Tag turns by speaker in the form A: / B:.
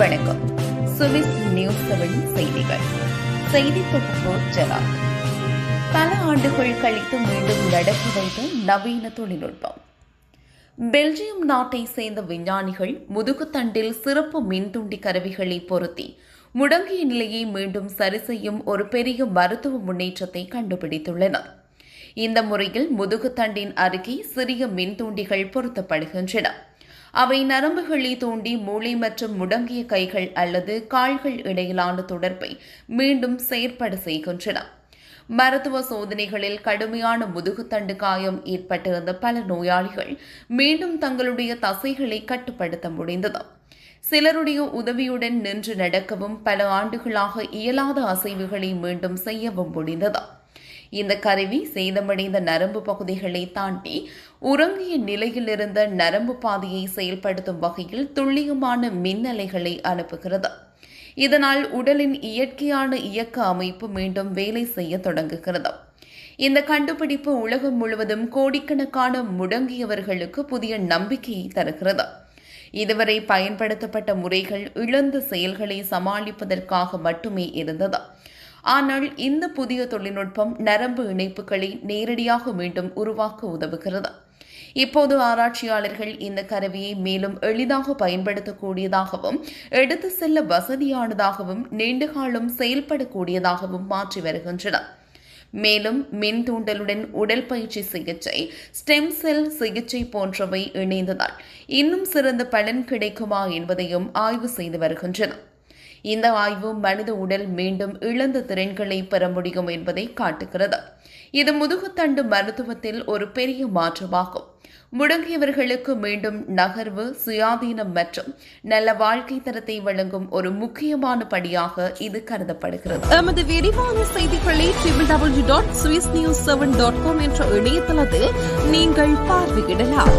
A: வணக்கம். Swiss news seven செய்திகள். செய்தி தொகுப்பு ஜலாத் பல ஆண்டுகள் கழித்து மீண்டும் நடக்க வைத்த நவீன தொழில்நுட்பம். பெல்ஜியம் நாட்டை சேர்ந்த விஞ்ஞானிகள் முதுகுத்தண்டில் சிறப்பு மின்துண்டி கருவிகளை பொருத்தி முடங்கிய நிலையை மீண்டும் சரி செய்யும் ஒரு பெரிய மருத்துவ முன்னேற்றத்தை கண்டுபிடித்துள்ளனர். இந்த முறையில் முதுகுத்தண்டின் அருகே சிறிய மின்தூண்டிகள் பொருத்தப்படுகின்றன. அவை நரம்புகளை தூண்டி மூளை மற்றும் முடங்கிய கைகள் அல்லது கால்கள் இடையிலான தொடர்பை மீண்டும் செயற்பட செய்கின்றன. மருத்துவ சோதனைகளில் கடுமையான முதுகுத்தண்டு காயம் ஏற்பட்டிருந்த பல நோயாளிகள் மீண்டும் தங்களுடைய தசைகளை கட்டுப்படுத்த முடிந்தது. சிலருடைய உதவியுடன் நின்று நடக்கவும் பல ஆண்டுகளாக இயலாத அசைவுகளை மீண்டும் செய்யவும் முடிந்தது. இந்த கருவி சேதமடைந்த நரம்பு பகுதிகளை தாண்டி உறங்கிய நிலையில் இருந்த நரம்பு பாதையை செயல்படுத்தும் வகையில் துல்லியமான மின்னலைகளை அனுப்புகிறது. இதனால் உடலின் இயற்கையான இயக்க அமைப்பு மீண்டும் வேலை செய்ய தொடங்குகிறது. இந்த கண்டுபிடிப்பு உலகம் முழுவதும் கோடிக்கணக்கான முடங்கியவர்களுக்கு புதிய நம்பிக்கையை தருகிறது. இதுவரை பயன்படுத்தப்பட்ட முறைகள் இழந்த செயல்களை சமாளிப்பதற்காக மட்டுமே இருந்தது. ஆனால் இந்த புதிய தொழில்நுட்பம் நரம்பு இணைப்புகளை நேரடியாக மீண்டும் உருவாக்க உதவுகிறது. இப்போது ஆராய்ச்சியாளர்கள் இந்த கருவியை மேலும் எளிதாக பயன்படுத்தக்கூடியதாகவும் எடுத்து செல்ல வசதியானதாகவும் நீண்டகாலம் செயல்படக்கூடியதாகவும் மாற்றி வருகின்றனர் மேலும் மின் தூண்டலுடன் உடல் பயிற்சி சிகிச்சை ஸ்டெம் செல் சிகிச்சை போன்றவை இணைந்ததால் இன்னும் சிறந்த பலன் கிடைக்குமா என்பதையும் ஆய்வு செய்து வருகின்றனர் இந்த ஆய்வு மனித உடல் மீண்டும் இழந்த திறன்களை பெற முடியும் என்பதை காட்டுகிறது. இது முதுகுத்தண்டு மருத்துவத்தில் ஒரு பெரிய மாற்றமாகும். முடங்கியவர்களுக்கு மீண்டும் நகர்வு சுயாதீனம் மற்றும் நல்ல வாழ்க்கை தரத்தை வழங்கும் ஒரு முக்கியமான படியாக இது கருதப்படுகிறது.
B: எமது விரிவான செய்திகளை triple W dot Swiss news seven dot com என்ற இணையதளத்தில் நீங்கள் பார்வையிடலாம்.